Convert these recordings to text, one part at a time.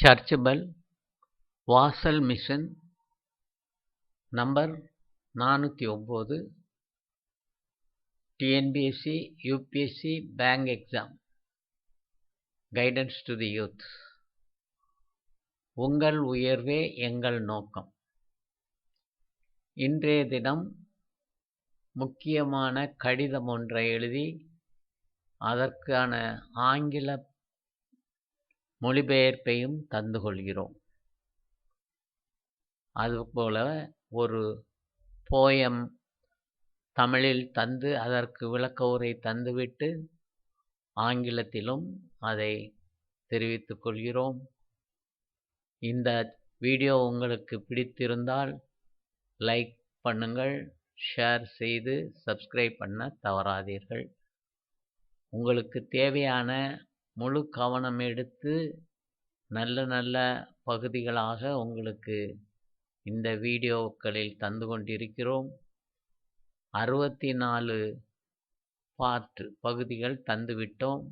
Search வாசல் mission number நானூற்றி ஒம்பது TNPSC UPSC bank exam guidance to the youth உங்கள் உயர்வே எங்கள் நோக்கம். இன்றைய தினம் முக்கியமான கடிதம் ஒன்றை எழுதி அதற்கான ஆங்கில மொழிபெயர்ப்பையும் தந்து கொள்கிறோம். அதுபோல ஒரு போயம் தமிழில் தந்து அதற்கு விளக்க உரை தந்துவிட்டு ஆங்கிலத்திலும் அதை தெரிவித்துக் கொள்கிறோம். இந்த வீடியோ உங்களுக்கு பிடித்திருந்தால் லைக் பண்ணுங்கள் ஷேர் செய்து சப்ஸ்கிரைப் பண்ண தவறாதீர்கள். உங்களுக்கு தேவையான முழு கவனம் எடுத்து நல்ல நல்ல பகுதிகளாக உங்களுக்கு இந்த வீடியோக்களில் தந்து கொண்டிருக்கிறோம். அறுபத்தி நாலு பார்ட் பகுதிகள் தந்துவிட்டோம்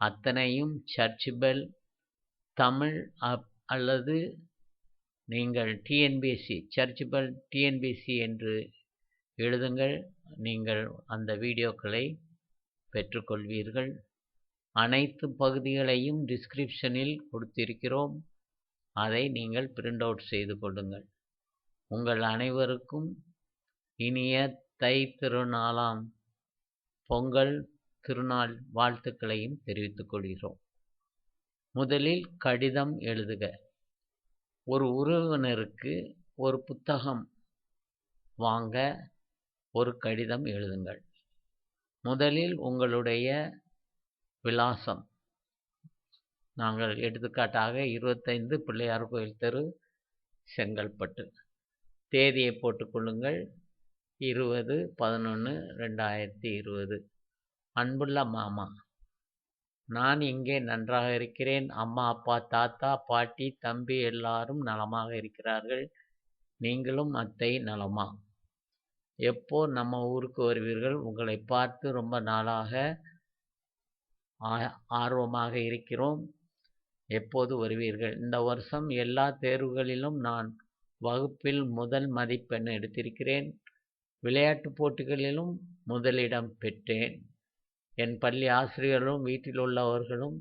அத்தனையும் சர்ச் பெல் தமிழ் அப் அல்லது நீங்கள் டிஎன்பிஎஸ்சி சர்ச் பெல் டிஎன்பிஎஸ்சி என்று எழுதுங்கள். நீங்கள் அந்த வீடியோக்களை பெற்றுக்கொள்வீர்கள். அனைத்து பகுதிகளையும் டிஸ்கிரிப்ஷனில் கொடுத்திருக்கிறோம். அதை நீங்கள் பிரிண்ட் அவுட் செய்து கொள்ளுங்கள். உங்கள் அனைவருக்கும் இனிய தை திருநாளாம் பொங்கல் திருநாள் வாழ்த்துக்களையும் தெரிவித்துக் கொள்கிறோம். முதலில் கடிதம் எழுதுக. ஒரு உறவினருக்கு ஒரு புத்தகம் வாங்க ஒரு கடிதம் எழுதுங்கள். முதலில் உங்களுடைய விலாசம். நாங்கள் எடுத்துக்காட்டாக இருபத்தைந்து பிள்ளையார் கோயில் தெரு செங்கல்பட்டு. தேதியை போட்டுக்கொள்ளுங்கள் இருபது பதினொன்று ரெண்டாயிரத்தி இருபது. அன்புள்ள மாமா நான் இங்கே நன்றாக இருக்கிறேன். அம்மா அப்பா தாத்தா பாட்டி தம்பி எல்லாரும் நலமாக இருக்கிறார்கள். நீங்களும் அத்தை நலமா? எப்போ நம்ம ஊருக்கு வருவீர்கள்? உங்களை பார்த்து ரொம்ப நாளாக ஆர்வமாக இருக்கிறோம். எப்போது வருவீர்கள்? இந்த வருஷம் எல்லா தேர்வுகளிலும் நான் வகுப்பில் முதல் மதிப்பெண் எடுத்திருக்கிறேன். விளையாட்டு போட்டிகளிலும் முதலிடம் பெற்றேன். என் பள்ளி ஆசிரியர்களும் வீட்டில் உள்ளவர்களும்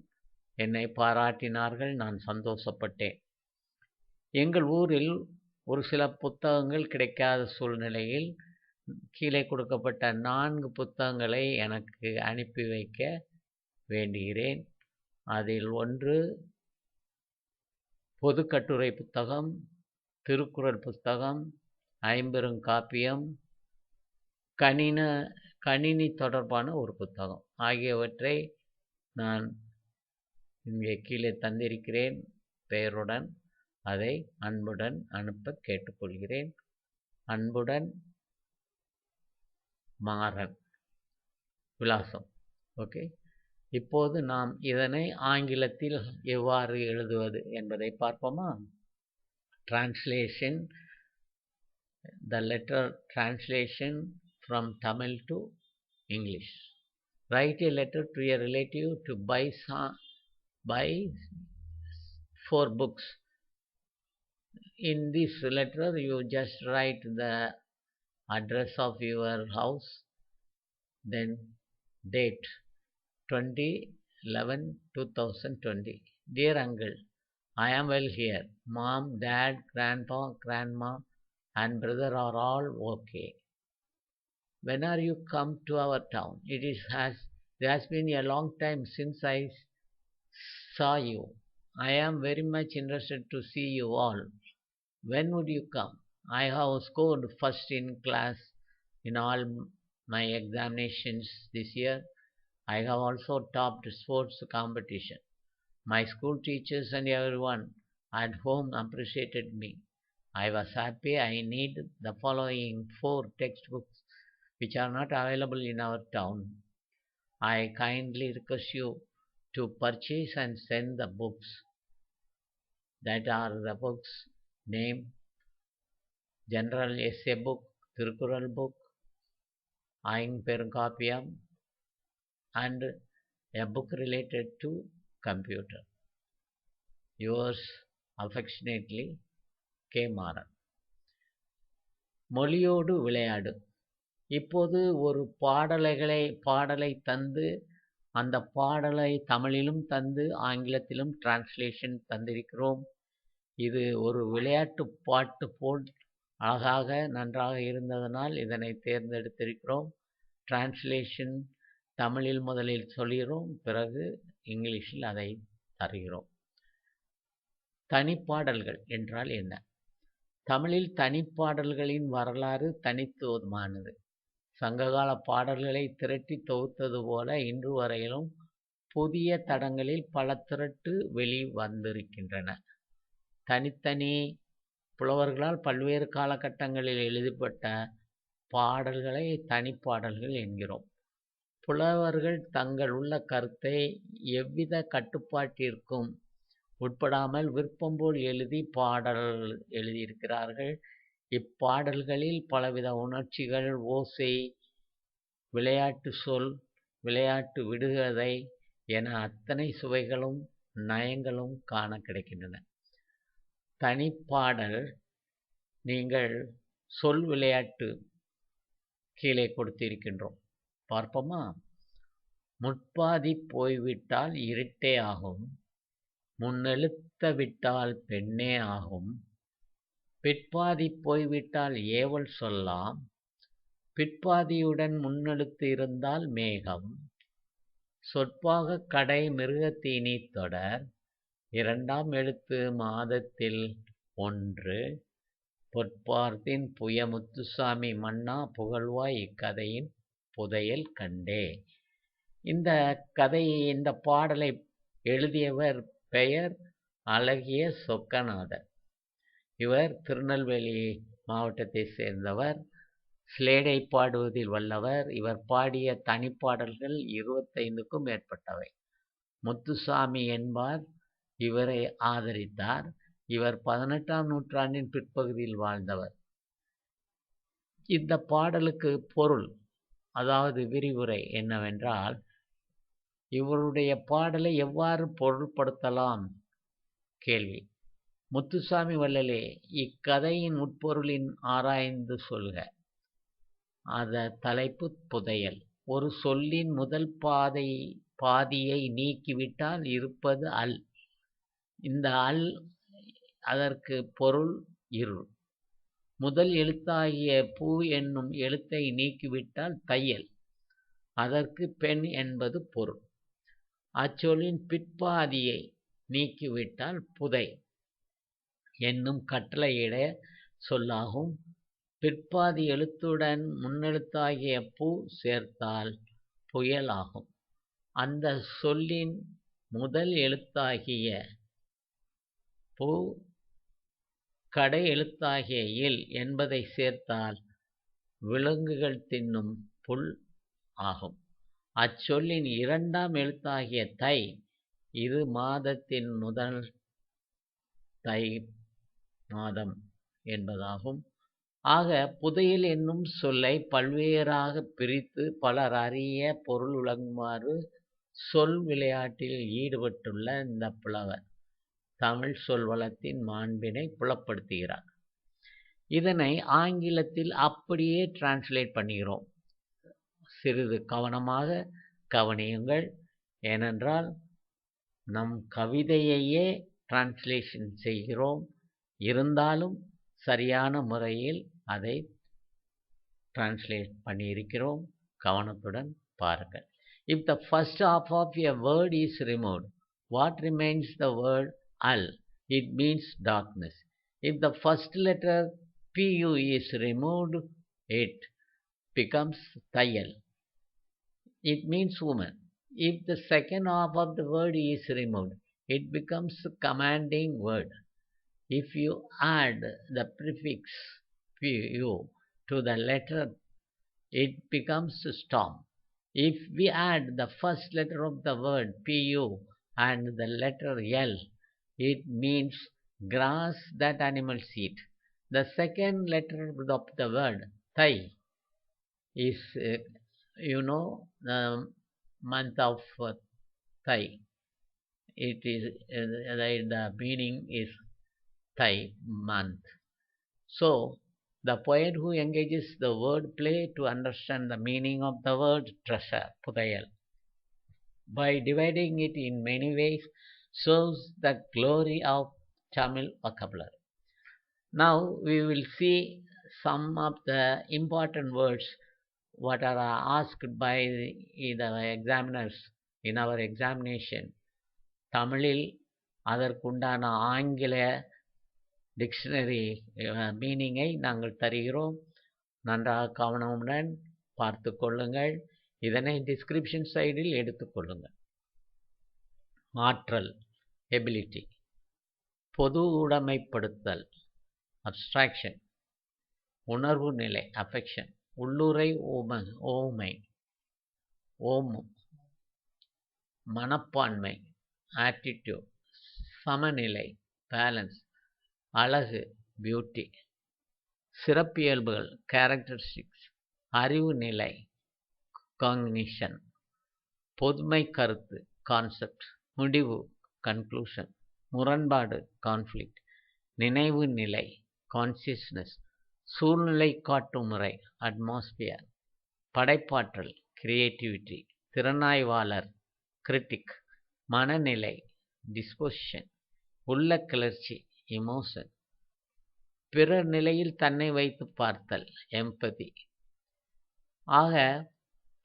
என்னை பாராட்டினார்கள். நான் சந்தோஷப்பட்டேன். எங்கள் ஊரில் ஒரு சில புத்தகங்கள் கிடைக்காத சூழ்நிலையில் கீழே கொடுக்கப்பட்ட நான்கு புத்தகங்களை எனக்கு அனுப்பி வைக்க வேண்டுகிறேன். அதில் ஒன்று பொதுக்கட்டுரை புத்தகம் திருக்குறள் புத்தகம் ஐம்பெருங்காப்பியம் கணின கணினி தொடர்பான ஒரு புத்தகம். ஆகியவற்றை நான் இங்கே கீழே தந்திருக்கிறேன். பெயருடன் அதை அன்புடன் அனுப்ப கேட்டுக்கொள்கிறேன். அன்புடன் மாறன். விலாசம். ஓகே? இப்போது நாம் இதனை ஆங்கிலத்தில் எவ்வாறு எழுதுவது என்பதை பார்ப்போமா translation the letter translation from Tamil to English. Write a letter to a relative to buy some, buy four books. In this letter, you just write the address of your house, then date 20 11 2020. Dear uncle, I am well here. Mom, dad, grandpa, grandma, and brother are all okay. When are you come to our town? It is has it has been a long time since i saw you. I am very much interested to see you all. When would you come? I have scored first in class in all my examinations this year i have also topped sports competition my school teachers and everyone at home appreciated me i was happy i need the following four textbooks which are not available in our town. I kindly request you to purchase and send the books. That are the books name General Essay Book, Tirukural Book, Aing Perunkapiyam, and a book related to computer. Yours affectionately, K Maran மொழியோடு விளையாடு. இப்போது ஒரு பாடலைகளை பாடலை தந்து அந்த பாடலை தமிழிலும் தந்து ஆங்கிலத்திலும் டிரான்ஸ்லேஷன் தந்திருக்கிறோம். இது ஒரு விளையாட்டு பாட்டு போல் அழகாக நன்றாக இருந்ததனால் இதனை தேர்ந்தெடுத்திருக்கிறோம். டிரான்ஸ்லேஷன் தமிழில் முதலில் சொல்கிறோம் பிறகு இங்கிலீஷில் அதை தருகிறோம். தனிப்பாடல்கள் என்றால் என்ன? தமிழில் தனிப்பாடல்களின் வரலாறு தனித்துவமானது. சங்ககால பாடல்களை திரட்டி தொகுத்தது போல இன்று வரையிலும் புதிய தடங்களில் பல திரட்டு வெளி வந்திருக்கின்றன. தனித்தனி புலவர்களால் பல்வேறு காலகட்டங்களில் எழுதப்பட்ட பாடல்களை தனிப்பாடல்கள் என்கிறோம். புலவர்கள் தங்கள் உள்ள கருத்தை எவ்வித கட்டுப்பாட்டிற்கும் உட்படாமல் விருப்பம் போல் எழுதி பாடல் எழுதியிருக்கிறார்கள். இப்பாடல்களில் பலவித உணர்ச்சிகள் ஓசை விளையாட்டு சொல் விளையாட்டு விடுகதை என அத்தனை சுவைகளும் நயங்களும் காண கிடைக்கின்றன. தனிப்பாடல் நீங்கள் சொல் விளையாட்டு கீழே கொடுத்திருக்கின்றோம். பார்ப்போமா? முற்பாதி போய்விட்டால் இருட்டே ஆகும். முன்னெழுத்த விட்டால் பெண்ணே ஆகும். பிற்பாதி போய்விட்டால் ஏவல் சொல்லாம். பிற்பாதியுடன் முன்னெழுத்து இருந்தால் மேகம். சொற்பாக கடை மிருகத்தீனி தொடர். இரண்டாம் எழுத்து மாதத்தில் ஒன்று. பொற்பார்த்தின் புய முத்துசாமி மன்னா புகழ்வாய் இக்கதையின் புதையல் கண்டே. இந்த கதை இந்த பாடலை எழுதியவர் பெயர் அழகிய சொக்கநாதர். இவர் திருநெல்வேலி மாவட்டத்தை சேர்ந்தவர் ஸ்லேடை பாடுவதில் வல்லவர். இவர் பாடிய தனிப்பாடல்கள் இருபத்தைந்துக்கும் மேற்பட்டவை. முத்துசாமி என்பார் இவரை ஆதரித்தார். இவர் பதினெட்டாம் நூற்றாண்டின் பிற்பகுதியில் வாழ்ந்தவர். இந்த பாடலுக்கு பொருள் அதாவது விரிவுரை என்னவென்றால் இவருடைய பாடலை எவ்வாறு பொருள்படுத்தலாம்? கேள்வி. முத்துசாமி வள்ளலே இக்கதையின் உட்பொருளின் ஆராய்ந்து சொல்க. அத தலைப்பு புதையல். ஒரு சொல்லின் முதல் பாதை பாதியை நீக்கிவிட்டால் இருப்பது அல். இந்த அல் அதற்கு பொருள் இருள். முதல் எழுத்தாகிய பூ என்னும் எழுத்தை நீக்கிவிட்டால் தையல். அதற்கு பெண் என்பது பொருள். அச்சொல்லின் பிற்பாதியை நீக்கிவிட்டால் புதை என்னும் கட்டளையிட சொல்லாகும். பிற்பாதி எழுத்துடன் முன்னெழுத்தாகிய பூ சேர்த்தால் புயல் ஆகும் அந்த சொல்லின் முதல் எழுத்தாகிய பூ கடை எழுத்தாகிய இல் என்பதை சேர்த்தால் விலங்குகள் தின்னும் புல் ஆகும். அச்சொல்லின் இரண்டாம் எழுத்தாகிய தை இது மாதத்தின் முதல் தை மாதம் என்பதாகும். ஆக புதையல் என்னும் சொல்லை பல்வேறாக பிரித்து பலர் அறிய பொருள் விளங்குமாறு சொல் விளையாட்டில் ஈடுபட்டுள்ள இந்த புலவர். தமிழ் சொல்வளத்தின் மாண்பினை புலப்படுத்துகிறார். இதனை ஆங்கிலத்தில் அப்படியே டிரான்ஸ்லேட் பண்ணுகிறோம். சிறிது கவனமாக கவனியுங்கள். ஏனென்றால் நம் கவிதையையே டிரான்ஸ்லேஷன் செய்கிறோம். இருந்தாலும் சரியான முறையில் அதை டிரான்ஸ்லேட் பண்ணியிருக்கிறோம். கவனத்துடன் பாருங்கள். If the first half of a word is removed what remains the word al. It means darkness. If the first letter pu is removed it becomes tayal it means woman. If the second half of the word is removed it becomes commanding word. If you add the prefix pu to the letter it becomes storm. If we add the first letter of the word pu and the letter l it means grass that animals eat. The second letter of the word Thai is, uh, you know, the month of uh, Thai. it is uh, the, meaning is Thai month. So the poet who engages the word play to understand the meaning of the word treasure, pudayal, by dividing it in many ways, shows the glory of Tamil vocabulary. Now we will see some of the important words what are asked by the examiners in our examination. தமிழில் அதற்குண்டான ஆங்கில dictionary மீனிங்கை நாங்கள் தருகிறோம் நன்றாக கவனமுடன் பார்த்து கொள்ளுங்கள் இதனை டிஸ்கிரிப்ஷன் சைடில் எடுத்துக்கொள்ளுங்கள் ஆற்றல் எபிலிட்டி பொது உடைமைப்படுத்தல் அப்ஸ்ட்ராக்ஷன் உணர்வு நிலை அஃபெக்ஷன் உள்ளுரை ஓம ஓமை ஓமம் மனப்பான்மை ஆட்டிடியூட் சமநிலை பேலன்ஸ் அழகு பியூட்டி சிறப்பியல்புகள் கேரக்டரிஸ்டிக்ஸ் அறிவு நிலை காங்னிஷன் பொதுமை கருத்து கான்செப்ட் முடிவு கன்க்ளூஷன் முரண்பாடு கான்ஃப்ளிக்ட் நினைவு நிலை கான்சியஸ்னஸ் சூழ்நிலை காட்டும் முறை அட்மாஸ்பியர் படைப்பாற்றல் கிரியேட்டிவிட்டி திறனாய்வாளர் கிரிட்டிக் மனநிலை டிஸ்பொசிஷன் உள்ள கிளர்ச்சி இமோஷன் பிறர் நிலையில் தன்னை வைத்து பார்த்தல் எம்பதி ஆக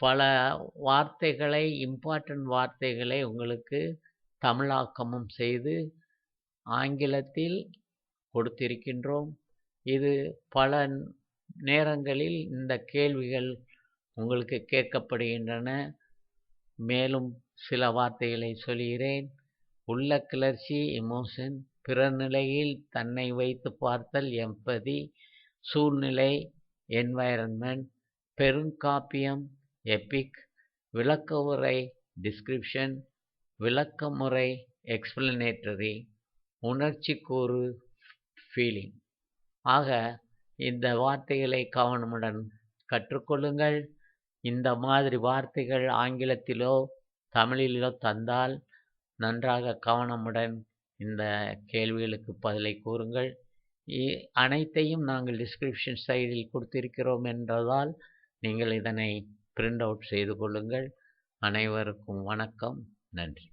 பல வார்த்தைகளை இம்பார்ட்டன்ட் வார்த்தைகளை உங்களுக்கு தமிழாக்கமும் செய்து ஆங்கிலத்தில் கொடுத்திருக்கின்றோம். இது பல நேரங்களில் இந்த கேள்விகள் உங்களுக்கு கேட்கப்படுகின்றன. மேலும் சில வார்த்தைகளை சொல்கிறேன். உள்ள கிளர்ச்சி எமோஷன் பிறநிலையில் தன்னை வைத்து பார்த்தல் எம்பதி சூழ்நிலை என்வாயரன்மெண்ட் பெருங்காப்பியம் எபிக் விளக்க உரை டிஸ்கிரிப்ஷன் விளக்கமுறை எக்ஸ்பிளனேட்டரி உணர்ச்சி கூறு ஃபீலிங் ஆக இந்த வார்த்தைகளை கவனமுடன் கற்றுக்கொள்ளுங்கள். இந்த மாதிரி வார்த்தைகள் ஆங்கிலத்திலோ தமிழிலோ தந்தால் நன்றாக கவனமுடன் இந்த கேள்விகளுக்கு பதிலை கூறுங்கள். அனைத்தையும் நாங்கள் டிஸ்கிரிப்ஷன் சைடில் கொடுத்திருக்கிறோம் என்றதால் நீங்கள் இதனை பிரிண்ட் அவுட் செய்து கொள்ளுங்கள். அனைவருக்கும் வணக்கம். நன்றி.